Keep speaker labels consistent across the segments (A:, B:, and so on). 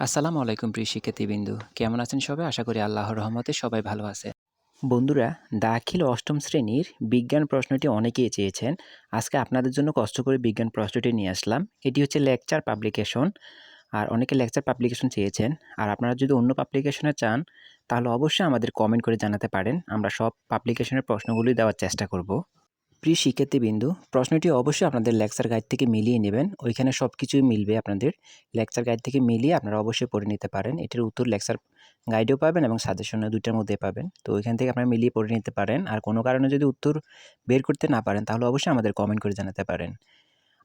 A: আসসালামু আলাইকুম প্রিয় শিক্ষার্থীবৃন্দু। কেমন আছেন সবাই? আশা করি আল্লাহর রহমতে সবাই ভালো আছে। বন্ধুরা, দাখিল অষ্টম শ্রেণির বিজ্ঞান প্রশ্নটি অনেকেই চেয়েছেন। আজকে আপনাদের জন্য কষ্ট করে বিজ্ঞান প্রশ্নটি নিয়ে আসলাম। এটি হচ্ছে লেকচার পাবলিকেশন। আর অনেকে লেকচার পাবলিকেশন চেয়েছেন। আর আপনারা যদি অন্য পাবলিকেশনে চান, তাহলে অবশ্যই আমাদের কমেন্ট করে জানাতে পারেন। আমরা সব পাবলিকেশনের প্রশ্নগুলি দেওয়ার চেষ্টা করব। প্রিয় শিক্ষার্থীবৃন্দু, প্রশ্নটি অবশ্যই আপনাদের লেকচার গাইড থেকে মিলিয়ে নেবেন। ওইখানে সব কিছুই মিলবে আপনাদের। লেকচার গাইড থেকে মিলিয়ে আপনারা অবশ্যই পড়ে নিতে পারেন। এটির উত্তর লেকচার গাইডেও পাবেন এবং সাজেশনও দুইটার মধ্যে পাবেন। তো ওইখান থেকে আপনারা মিলিয়ে পড়ে নিতে পারেন। আর কোনো কারণে যদি উত্তর বের করতে না পারেন, তাহলে অবশ্যই আমাদের কমেন্ট করে জানাতে পারেন।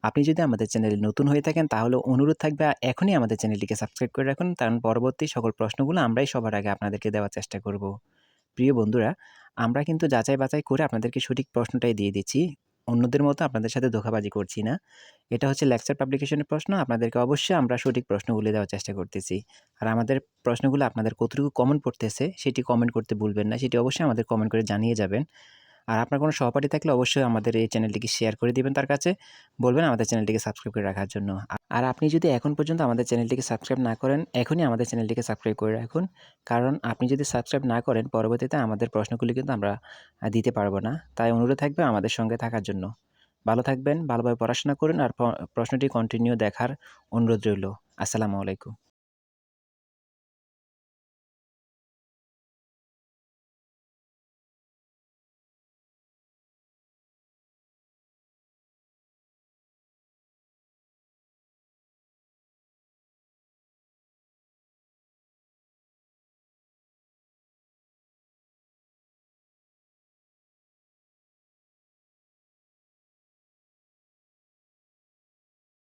A: আপনি যদি আমাদের চ্যানেলে নতুন হয়ে থাকেন, তাহলে অনুরোধ থাকবে এখনই আমাদের চ্যানেলটিকে সাবস্ক্রাইব করে রাখুন। কারণ পরবর্তী সকল প্রশ্নগুলো আমরাই সবার আগে আপনাদেরকে দেওয়ার চেষ্টা করব। প্রিয় বন্ধুরা, আমরা কিন্তু যাচাই বাছাই করে আপনাদেরকে সঠিক প্রশ্নটাই দিয়ে দিচ্ছি। অন্যদের মতো আপনাদের সাথে ধোকাবাজি করছি না। এটা হচ্ছে লেকচার পাবলিকেশনের প্রশ্ন। আপনাদেরকে অবশ্যই আমরা সঠিক প্রশ্নগুলি দেওয়ার চেষ্টা করতেছি। আর আমাদের প্রশ্নগুলো আপনাদের কতটুকু কমেন্ট পড়তেছে, সেটি কমেন্ট করতে ভুলবেন না। সেটি অবশ্যই আমাদের কমেন্ট করে জানিয়ে যাবেন। আর আপনার কোনো সহপাঠী থাকলে অবশ্যই আমাদের এই চ্যানেলটিকে শেয়ার করে দিবেন তার কাছে। বলবেন আমাদের চ্যানেলটিকে সাবস্ক্রাইব করে রাখার জন্য। আর আপনি যদি এখন পর্যন্ত আমাদের চ্যানেলটিকে সাবস্ক্রাইব না করেন, এখনই আমাদের চ্যানেলটিকে সাবস্ক্রাইব করে রাখুন। কারণ আপনি যদি সাবস্ক্রাইব না করেন, পরবর্তীতে আমাদের প্রশ্নগুলি কিন্তু আমরা দিতে পারব না। তাই অনুরোধ থাকবে আমাদের সঙ্গে থাকার জন্য। ভালো থাকবেন, ভালোভাবে পড়াশোনা করুন আর প্রশ্নটি কন্টিনিউ দেখার অনুরোধ রইল। আসসালামু আলাইকুম।